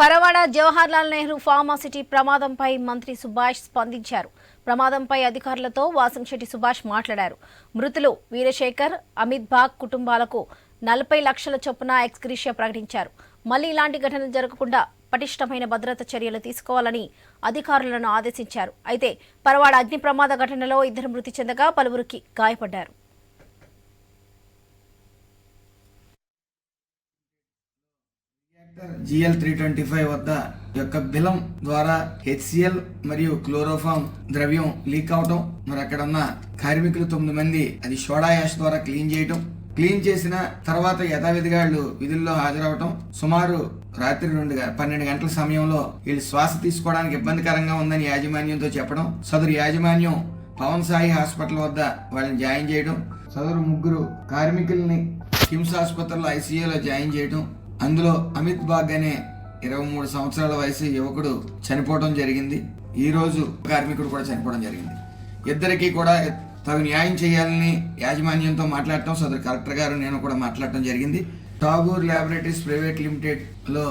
Paravada Jawaharlal Nehru pharma city ప్రమాదంపై మంత్రి సుభాష్ స్పందించారు. ప్రమాదంపై అధికారులతో వాసంశెట్టి సుభాష్ మాట్లాడారు. మృతులు వీరశేఖర్ అమిత్ బాగ్ కుటుంబాలకు నలభై లక్షల చొప్పున ఎక్స్గ్రీషియా ప్రకటించారు. మళ్ళీ ఇలాంటి ఘటనలు జరగకుండా పటిష్టమైన భద్రత చర్యలు తీసుకోవాలని అధికారులను ఆదేశించారు. అయితే పరవాడ అగ్ని ప్రమాద ఘటనలో ఇద్దరు మృతి చెందగా పలువురికి గాయపడ్డారు. జిఎల్ త్రీ ట్వంటీ ఫైవ్ వద్ద యొక్క బిలం ద్వారా హెచ్సిఎల్ మరియు క్లోరోఫామ్ ద్రవ్యం లీక్ అవటం మరి అక్కడ ఉన్న కార్మికులు తొమ్మిది మంది అది సోడా యాష్ ద్వారా క్లీన్ చేయటం క్లీన్ చేసిన తర్వాత యథావిధిగా వాళ్ళు విధుల్లో హాజరవటం సుమారు రాత్రి రెండు పన్నెండు గంటల సమయంలో వీళ్ళు శ్వాస తీసుకోవడానికి ఇబ్బందికరంగా ఉందని యాజమాన్యంతో చెప్పడం సదరు యాజమాన్యం పవన్ సాయి హాస్పిటల్ వద్ద వాళ్ళని జాయిన్ చేయడం సదరు ముగ్గురు కార్మికుల్ని కిమ్స్ ఆసుపత్రిలో ఐసీయూలో జాయిన్ చేయడం అందులో అమిత్ బాగ్ అనే ఇరవై మూడు సంవత్సరాల వయసు యువకుడు చనిపోవడం జరిగింది. ఈ రోజు కార్మికుడు కూడా చనిపోవడం జరిగింది. ఇద్దరికీ కూడా తగు న్యాయం చేయాలని యాజమాన్యంతో మాట్లాడటం సదరు కలెక్టర్ గారు నేను కూడా మాట్లాడటం జరిగింది. Tagore laboratories private లిమిటెడ్లో